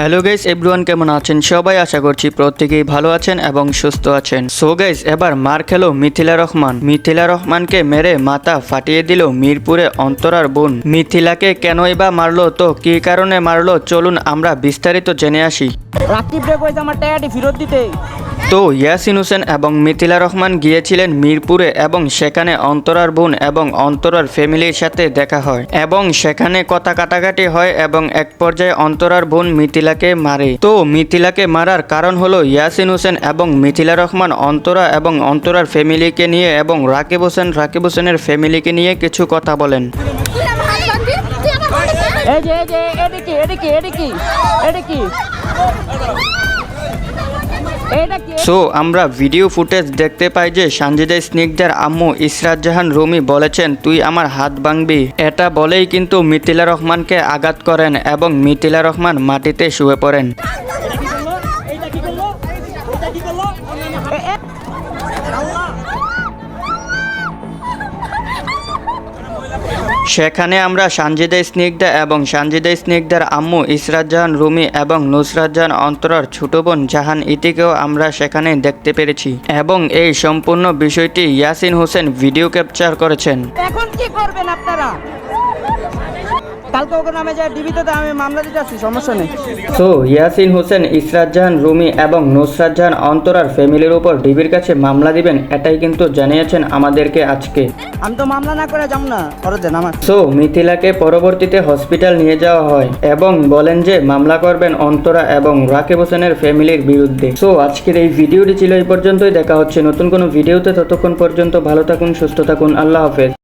Hello guys everyone কেমন আছেন? সবাই আশা করছি প্রত্যেকেই ভালো আছেন এবং সুস্থ আছেন। সো গাইস এবার মার খেলো মিথিলা রহমান। মিথিলা রহমানকে মেরে মাথা ফাটিয়ে দিল মিরপুরে অন্তরার বোন। মিথিলাকে কেনই বা মারলো? তো কি কারণে মারলো? চলুন আমরা বিস্তারিত জেনে আসি। রাত্রি ব্রেক হয়েছে আমার টাকাটি ফেরত দিতে। তো ইয়াসিন হোসেন এবং মিথিলা রহমান গিয়েছিলেন মিরপুরে এবং সেখানে অন্তরার বোন এবং অন্তরার ফ্যামিলির সাথে দেখা হয় এবং সেখানে কথা কাটাকাটি হয় এবং এক পর্যায়ে অন্তরার বোন মিথিলাকে মারে। তো মিথিলাকে মারার কারণ হলো ইয়াসিন হোসেন এবং মিথিলা রহমান অন্তরা এবং অন্তরার ফ্যামিলিকে নিয়ে এবং রাকিব হোসেন রাকিব হোসেনের ফ্যামিলিকে নিয়ে কিছু কথা বলেন। এই যে এই যে এটা কি এটা কি সো আমরা ভিডিও ফুটেজ দেখতে পাই যে সানজিদা স্নিগ্ধার আম্মু ইসরাত জাহান রুমি বলেছেন তুই আমার হাত ভাঙবি। এটা বলেই কিন্তু মিথিলা রহমানকে আঘাত করেন এবং মিথিলা রহমান মাটিতে শুয়ে পড়েন। সেখানে আমরা সানজিদা স্নিগ্ধা এবং সানজিদা স্নিগ্ধার আম্মু ইসরাত জাহান, রুমি এবং নুসরাত জাহান অন্তরার ছোট বোন জাহান ইতিকেও আমরা সেখানে দেখতে পেরেছি এবং এই সম্পূর্ণ বিষয়টি ইয়াসিন হোসেন ভিডিও ক্যাপচার করেছেন। এখন কি করবেন আপনারা? কালকে ওকে নামে যায় ডিবিতে তো আমি মামলা দিতে আসছি সমস্যা নেই। সো ইয়াসিন হোসেন ইসরাত জাহান রুমি এবং নুসরাত জাহান অন্তরার ফ্যামিলির উপর ডিবির কাছে মামলা দিবেন এটাই কিন্তু জানিয়েছেন আমাদেরকে আজকে। আমি তো মামলা না করে যাম না দেন আমার। সো মিথিলাকে পরবর্তীতে হসপিটাল নিয়ে যাওয়া হয় এবং বলেন যে মামলা করবেন অন্তরা এবং রাকিব হোসেনের ফ্যামিলির বিরুদ্ধে। সো আজকের এই ভিডিওটি ছিল এই পর্যন্তই দেখা হচ্ছে নতুন কোনো ভিডিওতে ততক্ষণ পর্যন্ত ভালো থাকুন সুস্থ থাকুন আল্লাহ হাফেজ।